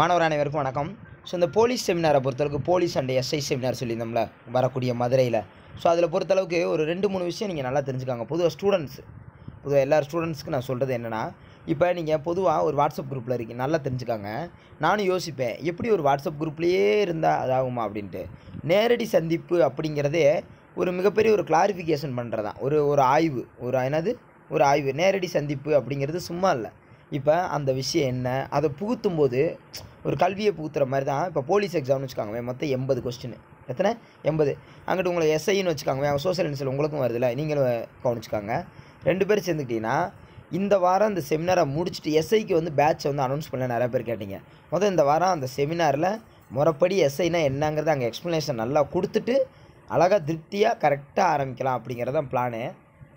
மாணவர் அனைவருக்கும் வணக்கம். ஸோ இந்த போலீஸ் செமினாரை பொறுத்தளவுக்கு போலீஸ் அண்ட் எஸ்ஐ செமினார் சொல்லியிருந்தோம்ல வரக்கூடிய மதுரையில். ஸோ அதில் பொறுத்தளவுக்கு ஒரு ரெண்டு மூணு விஷயம் நீங்கள் நல்லா தெரிஞ்சுக்காங்க. பொதுவாக ஸ்டூடெண்ட்ஸ் பொதுவாக எல்லா ஸ்டூடெண்ட்ஸ்க்கு நான் சொல்கிறது என்னென்னா இப்போ நீங்கள் பொதுவாக ஒரு வாட்ஸ்அப் குரூப்பில் இருக்கீங்க நல்லா தெரிஞ்சுக்காங்க. நானும் யோசிப்பேன் எப்படி ஒரு வாட்ஸ்அப் குரூப்லேயே இருந்தால் அதாகுமா அப்படின்ட்டு. நேரடி சந்திப்பு அப்படிங்கிறதே ஒரு மிகப்பெரிய ஒரு கிளாரிஃபிகேஷன் பண்ணுறதான் ஒரு ஒரு ஆய்வு ஒரு என்னது? ஒரு ஆய்வு நேரடி சந்திப்பு அப்படிங்கிறது சும்மா இல்லை. இப்போ அந்த விஷயம் என்ன? அதை புகுத்தும் போது ஒரு கல்வியை புகுத்துற மாதிரி தான் இப்போ போலீஸ் எக்ஸாம்னு வச்சுக்காங்க மொத்தம் எண்பது கொஸ்டின் எத்தனை? எண்பது. அங்கிட்டு உங்களை எஸ்ஐன்னு வச்சுக்காங்க அவங்க சோசியல் இன்சில் உங்களுக்கும் வருதுல்ல நீங்களும் கவனிச்சுக்காங்க. ரெண்டு பேர் சேர்ந்துக்கிட்டீங்கன்னா இந்த வாரம் அந்த செமினாரை முடிச்சுட்டு எஸ்ஐக்கு வந்து பேட்சை வந்து அனௌன்ஸ் பண்ண நிறைய பேர் கேட்டீங்க. முதல் இந்த வாரம் அந்த செமினாரில் முறைப்படி எஸ்ஐனா என்னங்கிறத அங்கே எக்ஸ்ப்ளனேஷன் நல்லா கொடுத்துட்டு அழகாக திருப்தியாக கரெக்டாக ஆரம்பிக்கலாம் அப்படிங்கிறதான் பிளானு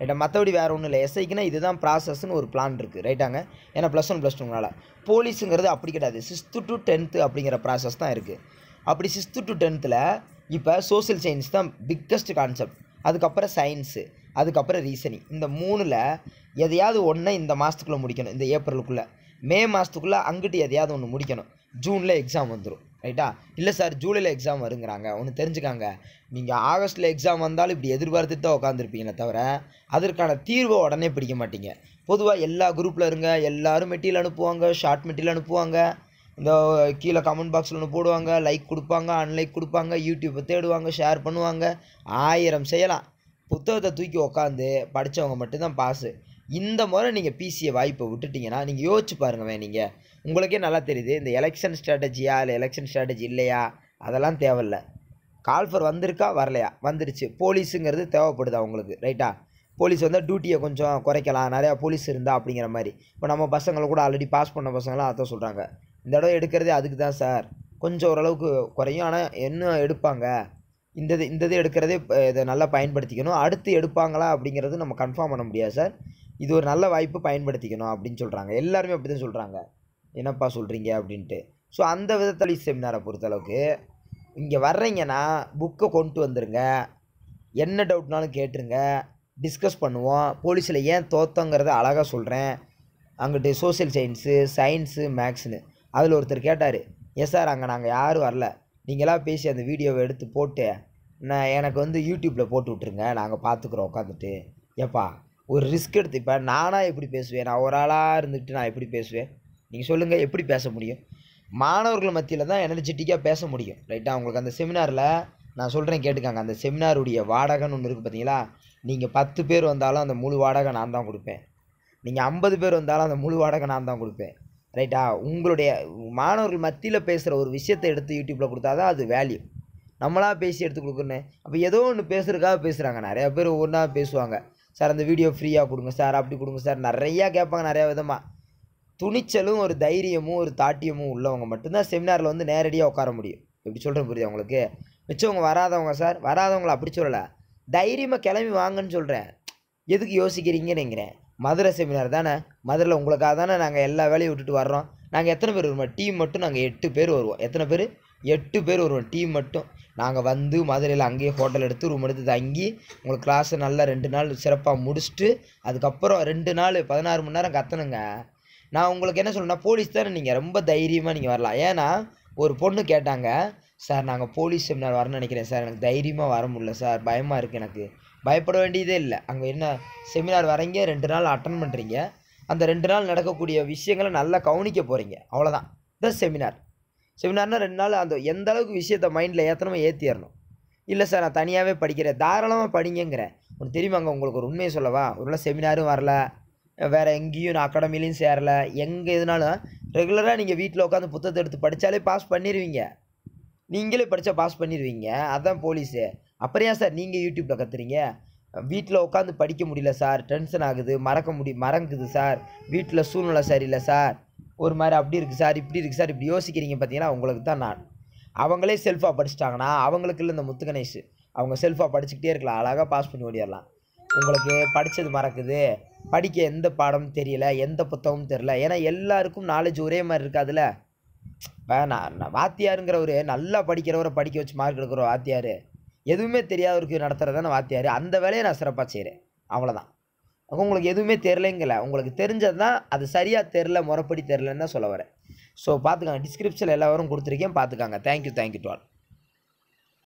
ரைட்டா மற்றபடி வேறு ஒன்றும் இல்லை. எஸ்ஐக்குனா இதுதான் ப்ராசஸ்னு ஒரு பிளான் இருக்குது ரைட்டாங்க ஏன்னா ப்ளஸ் ஒன் ப்ளஸ் டூங்களால் போலீஸுங்கிறது அப்படி கிடையாது. சிக்ஸ்த்து டு டென்த்து அப்படிங்கிற ப்ராசஸ் தான் இருக்குது அப்படி சிக்ஸ்த்து டு டென்த்தில் இப்போ சோஷியல் சயின்ஸ் தான் பிக்கஸ்ட் கான்செப்ட் அதுக்கப்புறம் சயின்ஸு அதுக்கப்புறம் ரீசனிங் இந்த மூணில் எதையாவது ஒன்றை இந்த மாதத்துக்குள்ளே முடிக்கணும். இந்த ஏப்ரலுக்குள்ளே மே மாதத்துக்குள்ளே அங்கிட்டு எதையாவது ஒன்று முடிக்கணும். ஜூனில் எக்ஸாம் வந்துடும் ரைட்டா இல்லை சார் ஜூலையில் எக்ஸாம் வருங்கிறாங்க. ஒன்று தெரிஞ்சுக்காங்க. நீங்கள் ஆகஸ்ட்டில் எக்ஸாம் வந்தாலும் இப்படி எதிர்பார்த்துட்டு தான் உட்காந்துருப்பீங்களே தவிர அதற்கான தீர்வை உடனே பிடிக்க மாட்டீங்க. பொதுவாக எல்லா குரூப்பில் இருங்க. எல்லாரும் மெட்டீரியல் அனுப்புவாங்க. ஷார்ட் மெட்டீரியல் அனுப்புவாங்க. இந்த கீழே கமெண்ட் பாக்ஸில் ஒன்று போடுவாங்க. லைக் கொடுப்பாங்க அன்லைக் கொடுப்பாங்க. யூடியூப்பை தேடுவாங்க ஷேர் பண்ணுவாங்க. ஆயிரம் செய்யலாம். புத்தகத்தை தூக்கி உக்காந்து படித்தவங்க மட்டும்தான் பாஸு இந்த முறை நீங்கள் பிசிஏ வாய்ப்பை விட்டுட்டிங்கன்னா நீங்கள் யோசிச்சு பாருங்கவே நீங்கள் உங்களுக்கே நல்லா தெரியுது இந்த எலெக்ஷன் ஸ்ட்ராட்டஜியா இல்லை எலெக்ஷன் ஸ்ட்ராட்டஜி இல்லையா? அதெல்லாம் தேவையில்ல. கால்ஃபர் வந்திருக்கா வரலையா? வந்துருச்சு. போலீஸுங்கிறது தேவைப்படுது அவங்களுக்கு ரைட்டா போலீஸ் வந்தால் டியூட்டியை கொஞ்சம் குறைக்கலாம். நிறையா போலீஸ் இருந்தா அப்படிங்கிற மாதிரி. இப்போ நம்ம பசங்களை கூட ஆல்ரெடி பாஸ் பண்ண பசங்களாம் அதான் சொல்கிறாங்க இந்த இடம் எடுக்கிறதே அதுக்கு தான் சார் கொஞ்சம் ஓரளவுக்கு குறையும். ஆனால் இன்னும் எடுப்பாங்க? இந்த இது இந்த இது எடுக்கிறதே இதை நல்லா பயன்படுத்திக்கணும். அடுத்து எடுப்பாங்களா அப்படிங்கிறது நம்ம கன்ஃபார்ம் பண்ண முடியாது சார் இது ஒரு நல்ல வாய்ப்பு பயன்படுத்திக்கணும் அப்படின்னு சொல்கிறாங்க எல்லாருமே அப்படி தான் சொல்கிறாங்க என்னப்பா சொல்கிறீங்க அப்படின்ட்டு. ஸோ அந்த விதத்தில் செமினாரை பொறுத்தளவுக்கு இங்கே வர்றீங்கன்னா புக்கை கொண்டு வந்துருங்க. என்ன டவுட்னாலும் கேட்டுருங்க. டிஸ்கஸ் பண்ணுவோம். போலீஸில் ஏன் தோத்தங்கிறத அழகாக சொல்கிறேன் அங்கிட்டு சோஷியல் சயின்ஸு சயின்ஸு மேக்ஸ்னு அதில் ஒருத்தர் கேட்டார் எஸ் சார் அங்கே நாங்கள் யாரும் வரல. நீங்களாம் பேசி அந்த வீடியோவை எடுத்து போட்டு நான் எனக்கு வந்து யூடியூப்பில் போட்டு விட்ருங்க நாங்கள் பார்த்துக்குறோம் உட்காந்துட்டு ஏப்பா ஒரு ரிஸ்க் எடுத்து இப்போ நானாக எப்படி பேசுவேன்? நான் ஒரு ஆளாக இருந்துக்கிட்டு நான் எப்படி பேசுவேன்? நீங்கள் சொல்லுங்கள் எப்படி பேச முடியும்? மாணவர்கள் மத்தியில் தான் எனர்ஜெட்டிக்காக பேச முடியும் ரைட்டாக உங்களுக்கு அந்த செமினாரில் நான் சொல்கிறேன் கேட்டுக்காங்க. அந்த செமினாருடைய வாடகைன்னு ஒன்று இருக்குது பார்த்தீங்களா நீங்கள் பத்து பேர் வந்தாலும் அந்த முழு வாடகை நான் தான் கொடுப்பேன். நீங்கள் ஐம்பது பேர் வந்தாலும் அந்த முழு வாடகை நான் தான் கொடுப்பேன் ரைட்டா உங்களுடைய மாணவர்கள் மத்தியில் பேசுகிற ஒரு விஷயத்தை எடுத்து யூடியூப்பில் கொடுத்தா தான் அது வேல்யூ நம்மளாக பேசி எடுத்து கொடுக்கணும். அப்போ ஏதோ ஒன்று பேசுகிறதுக்காக பேசுகிறாங்க நிறையா பேர் ஒவ்வொன்றா பேசுவாங்க. சார் அந்த வீடியோ ஃப்ரீயாக கொடுங்க சார் அப்படி கொடுங்க சார். நிறையா கேட்பாங்க நிறையா விதமாக துணிச்சலும் ஒரு தைரியமும் ஒரு தாட்டியமும் உள்ளவங்க மட்டும்தான் செமினாரில் வந்து நேரடியாக உட்கார முடியும். எப்படி சொல்கிறேன் புரியுது உங்களுக்கு? மிச்சவங்க வராதவங்க சார் வராதவங்கள அப்படி சொல்லலை. தைரியமாக கிளம்பி வாங்கன்னு சொல்கிறேன் எதுக்கு யோசிக்கிறீங்கன்னு நினைக்கிறேன் மதுரை செமினார் தானே? மதுரையில் உங்களுக்காக தானே நாங்கள் எல்லா வேலையும் விட்டுட்டு வர்றோம். நாங்கள் எத்தனை பேர் வருவோம்? டீம் மட்டும் நாங்கள் எட்டு பேர் வருவோம். எத்தனை பேர்? எட்டு பேர் வருவோம் டீம் மட்டும். நாங்கள் வந்து மதுரையில் அங்கேயே ஹோட்டல் எடுத்து ரூம் எடுத்து தங்கி உங்களுக்கு கிளாஸை நல்லா ரெண்டு நாள் சிறப்பாக முடிச்சுட்டு அதுக்கப்புறம் ரெண்டு நாள் பதினாறு மணி நேரம் கத்தணுங்க. நான் உங்களுக்கு என்ன சொல்லணும்னா போலீஸ் தானே நீங்கள் ரொம்ப தைரியமாக நீங்கள் வரலாம். ஏன்னா ஒரு பொண்ணு கேட்டாங்க சார் நாங்கள் போலீஸ் செமினார் வரணும்னு நினைக்கிறேன் சார். எனக்கு தைரியமாக வர முடியல சார். பயமாக இருக்குது எனக்கு. பயப்பட வேண்டியதே இல்லை. அங்கே என்ன செமினார் வரீங்க ரெண்டு நாள் அட்டன் பண்ணுறீங்க அந்த ரெண்டு நாள் நடக்கக்கூடிய விஷயங்களை நல்லா கவனிக்க போகிறீங்க அவ்வளோதான் த செமினார் செமினார்னால் ரெண்டு நாள் அந்த எந்த அளவுக்கு விஷயத்த மைண்டில் ஏற்றணுமோ ஏற்றிடணும் இல்லை சார் நான் தனியாகவே படிக்கிறேன். தாராளமாக படிங்கங்கிறேன். உனக்கு தெரியுமாங்க உங்களுக்கு ஒரு உண்மையை சொல்லவா? ஒரு செமினாரும் வரல. வேறு எங்கேயும் நான் அகாடமிலையும் சேரல. எங்கே எதுனாலும் ரெகுலராக நீங்கள் வீட்டில் உட்காந்து புத்தகத்தை எடுத்து படித்தாலே பாஸ் பண்ணிடுவீங்க நீங்களே படித்தா பாஸ் பண்ணிடுவீங்க அதான் போலீஸு அப்புறம் ஏன் சார் நீங்கள் யூடியூப்பில் கத்துறீங்க? வீட்டில் உட்காந்து படிக்க முடியல சார் டென்ஷன் ஆகுது. மறக்க முடி மறங்குது சார் வீட்டில் சூழ்நிலை சரியில்லை சார் ஒரு மாதிரி அப்படி இருக்குது சார் இப்படி இருக்குது சார் இப்படி யோசிக்கிறீங்க பார்த்தீங்கன்னா உங்களுக்கு தான் நான். அவங்களே செல்ஃபாக படிச்சிட்டாங்கன்னா அவங்களுக்கு இல்லை இந்த முத்து கணேஷ். அவங்க செல்ஃபாக படிச்சுக்கிட்டே இருக்கலாம். அழகாக பாஸ் பண்ணி ஓடிடலாம். உங்களுக்கு படித்தது மறக்குது. படிக்க எந்த பாடமும் தெரியல எந்த புத்தகமும் தெரியல. ஏன்னா எல்லாருக்கும் நாலேஜ் ஒரே மாதிரி இருக்காதுல்ல? நான் வாத்தியாருங்கிறவர் நல்லா படிக்கிறவரை படிக்க வச்சு மார்க் எடுக்கிற வாத்தியார். எதுவுமே தெரியாதவருக்கு நடத்துகிறதான வாத்தியார். அந்த வேலையை நான் சிறப்பாக செய்கிறேன் அவ்வளோதான் அப்போ உங்களுக்கு எதுவுமே தெரிலங்கல உங்களுக்கு தெரிஞ்சது தான் அது சரியாக தெரில முறப்படி தெரிலன்னு தான் சொல்ல வரேன். ஸோ பார்த்துக்காங்க டிஸ்கிரிப்ஷனில் எல்லா வரும் கொடுத்துருக்கேன். பார்த்துக்காங்க. Thank you thank you to all